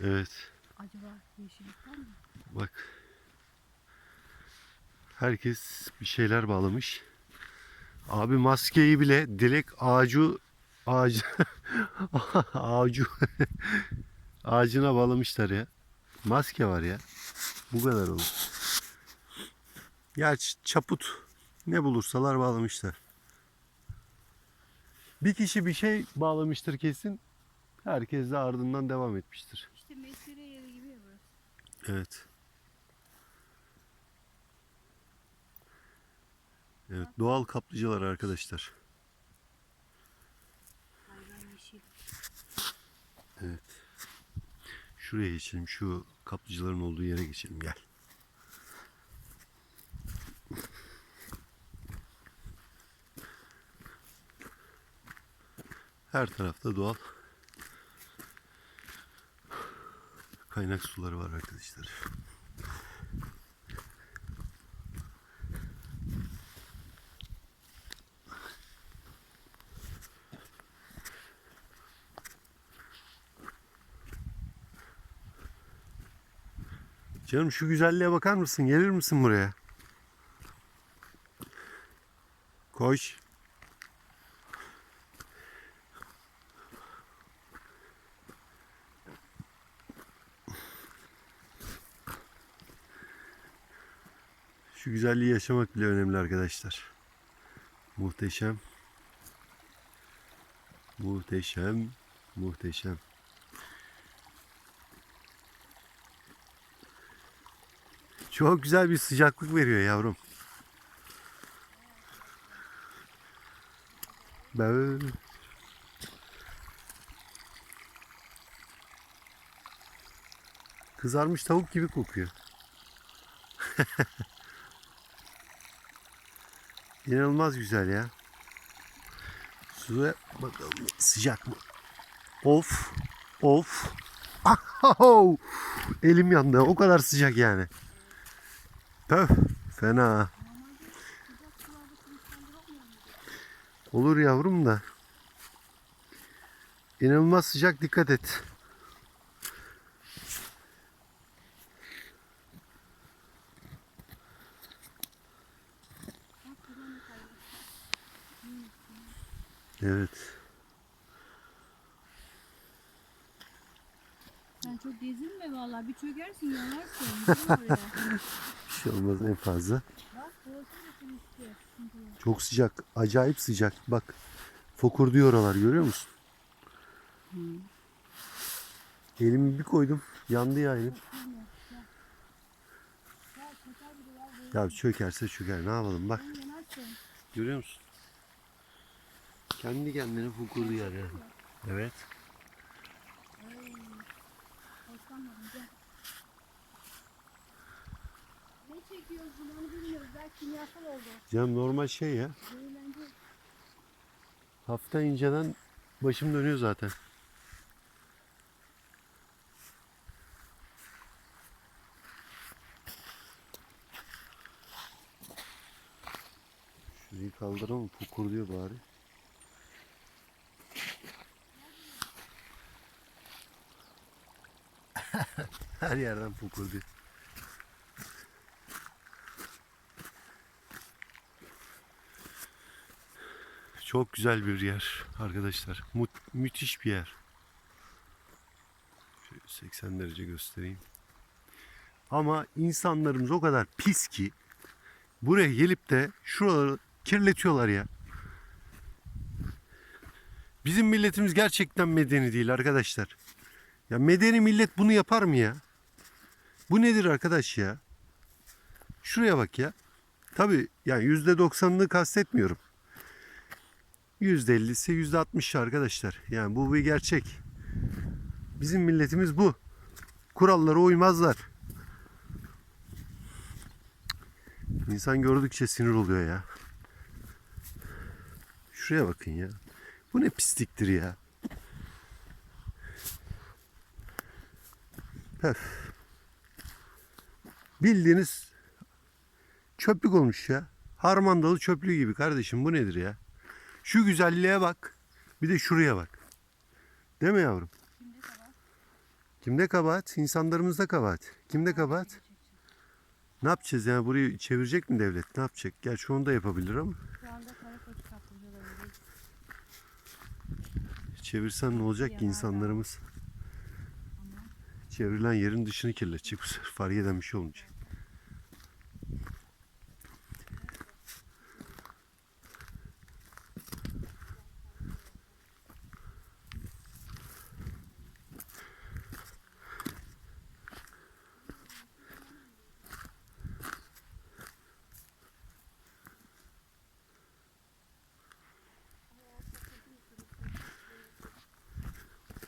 Evet. Acaba yeşillik var mı? Bak. Herkes bir şeyler bağlamış. Abi maskeyi bile dilek ağacı ağacı ağacı ağacına bağlamışlar ya. Maske var ya. Bu kadar olur. Ya çaput ne bulursalar bağlamışlar. Bir kişi bir şey bağlamıştır kesin. Herkes de ardından devam etmiştir. Mesire yeri gibi ya burası. Evet. Evet, doğal kaplıcalar arkadaşlar. Evet. Şuraya geçelim. Şu kaplıcaların olduğu yere geçelim. Gel. Her tarafta doğal kaynak suları var arkadaşlar. Canım şu güzelliğe bakar mısın? Gelir misin buraya? Koş. Şu güzelliği yaşamak bile önemli arkadaşlar. Muhteşem. Muhteşem. Muhteşem. Çok güzel bir sıcaklık veriyor yavrum. Böyle. Kızarmış tavuk gibi kokuyor. İnanılmaz güzel ya. Suya bakalım sıcak mı? Of. Of. Elim yandı. O kadar sıcak yani. Pöf. Fena. Olur yavrum da. İnanılmaz sıcak dikkat et. Evet. Sen çok gezinme vallahi bir çökersin yanarsın. Bir şey olmaz en fazla. Bak. Çok sıcak. Acayip sıcak. Bak. Fokur diyor oralar görüyor musun? Elimi bir koydum. Yandı ya elim. Ya çökerse çöker. Ne yapalım bak. Görüyor musun? Kendi kendine fokurdu yer yani. Evet. Ne çekiyorsun onu bilmiyoruz. Belki kimyasal oldu. Canım normal şey ya. Hafta inceden başım dönüyor zaten. Şurayı kaldıralım. Fokur diyor bari. Her yerden fokur diyor. Çok güzel bir yer arkadaşlar. Mu- müthiş bir yer. Şöyle 80 derece göstereyim. Ama insanlarımız o kadar pis ki buraya gelip de şuraları kirletiyorlar ya. Bizim milletimiz gerçekten medeni değil arkadaşlar. Ya medeni millet bunu yapar mı ya? Bu nedir arkadaş ya? Şuraya bak ya. Tabii yani %90'ını kastetmiyorum. %50'si %60 arkadaşlar. Yani bu bir gerçek. Bizim milletimiz bu. Kurallara uymazlar. İnsan gördükçe sinir oluyor ya. Şuraya bakın ya. Bu ne pisliktir ya. Pef. Bildiğiniz çöplük olmuş ya. Harmandalı çöplüğü gibi kardeşim bu nedir ya? Şu güzelliğe bak. Bir de şuraya bak. Değil mi yavrum? Kimde kabahat? İnsanlarımızda kabahat. Kimde kabahat? Ne yapacağız yani burayı çevirecek mi devlet? Ne yapacak? Gerçi onu da yapabilir ama. Şu anda karakoç kaplıcalarındayız. Çevirsen ne olacak ki insanlarımız? Çevrilen yerin dışını kirletecek bu sefer. Fark eden bir şey olmayacak.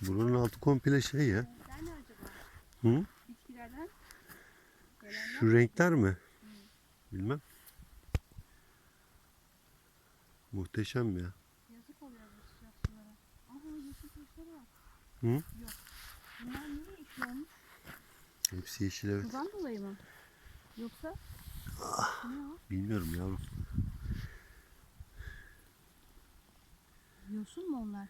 Buranın altı komple şey ya. Ne? Hı? Bitkilerden Şu renkler mi? Bilmem. Muhteşem ya. yazık oluyor bu sıcak sulara. Aha yeşil taşları var. Hı? Yok. Bunlar niye yeşil olmuş? Hepsi yeşil evet. Sudan dolayı mı? Yoksa ne o? Bilmiyorum yavrum. Yosun mu onlar?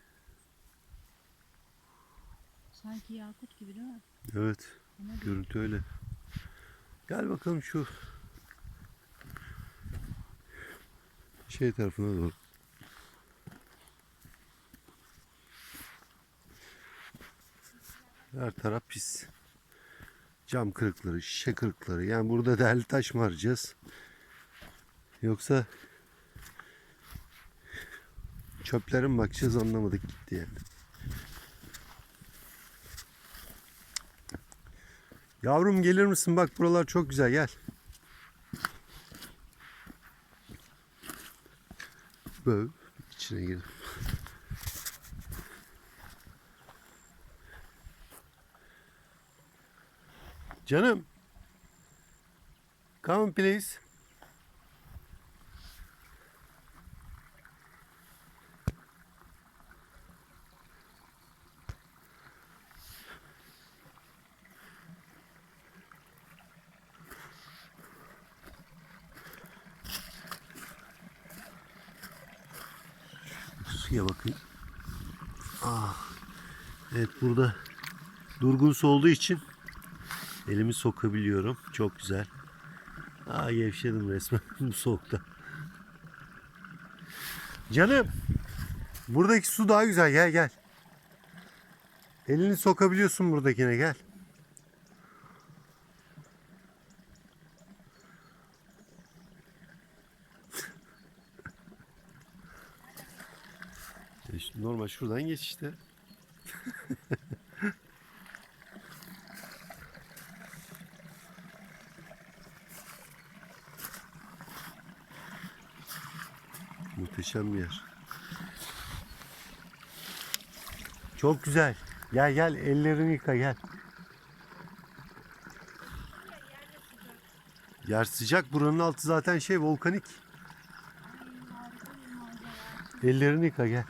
Sanki yakut gibi değil mi? Evet. Bir- Görüntü öyle. Gel bakalım şu şey tarafına doğru. Her taraf pis. Cam kırıkları, şişe kırıkları. Yani burada değerli taş mı arayacağız? Yoksa çöplere mi bakacağız anlamadık gitti yani. Yavrum gelir misin? Bak buralar çok güzel gel. Böyle içine gir. Canım. Come please. Suya bakayım. Ah. Evet burada durgun olduğu için elimi sokabiliyorum. Çok güzel. Aa gevşedim resmen bu soğukta. Canım. Buradaki su daha güzel. Gel gel. Elini sokabiliyorsun buradakine gel. Normal şuradan geç işte. Muhteşem bir yer. Çok güzel. Gel gel ellerini yıka gel. Yer sıcak buranın altı zaten şey volkanik. Ellerini yıka gel.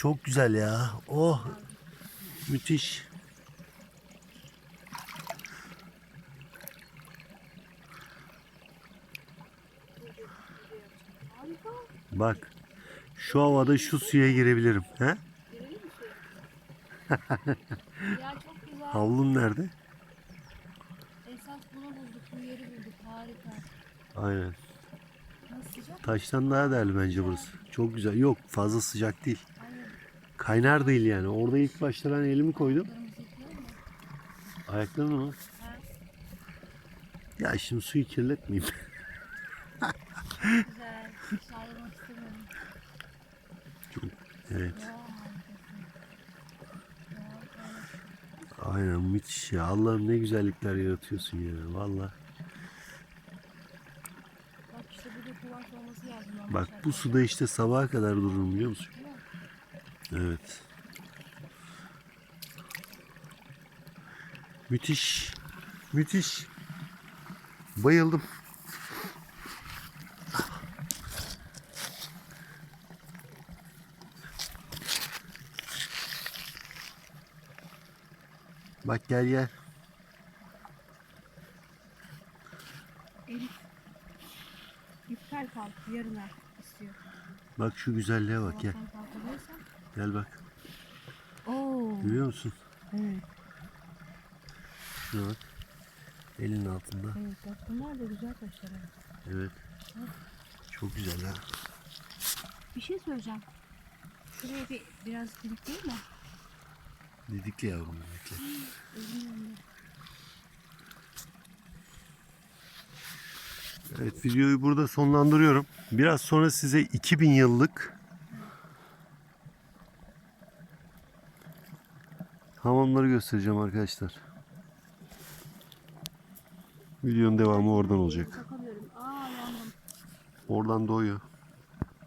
Çok güzel ya. Oh. Müthiş. Bak. Şu havada şu suya girebilirim. He? Havlun nerede? Esas bunu bulduk. Bu yeri bulduk. Harika. Aynen. Nasıl sıcak? Taştan daha değerli bence burası. Çok güzel. Yok fazla sıcak değil. Kaynar değil yani. Orada ilk başta ben elimi koydum. Ayaklarını mı? Ya şimdi suyu kirletmeyeyim. Güzel. İstemiyorum. evet. Aynen müthiş ya. Allah'ım ne güzellikler yaratıyorsun ya. Valla. Bak işte burada kıvanç olması lazım. normal Bak bu suda işte sabaha kadar dururum biliyor musun? Evet. Müthiş. Müthiş. Bayıldım. Bak gel gel. Elif. İptal kalk. Yarına istiyor. Bak şu güzelliğe bak gel. Gel bak. Oo. Görüyor musun? Evet, Şuna bak. Elin altında. evet. Bak bunlar da güzel taşlar. Evet. Çok güzel ha. Bir şey söyleyeceğim. Şuraya bir biraz değil mi? Dedik ya yavrum bekle. Evet videoyu burada sonlandırıyorum. Biraz sonra size 2000 yıllık hamamları göstereceğim arkadaşlar. Videonun devamı oradan olacak. Oradan doğuyor.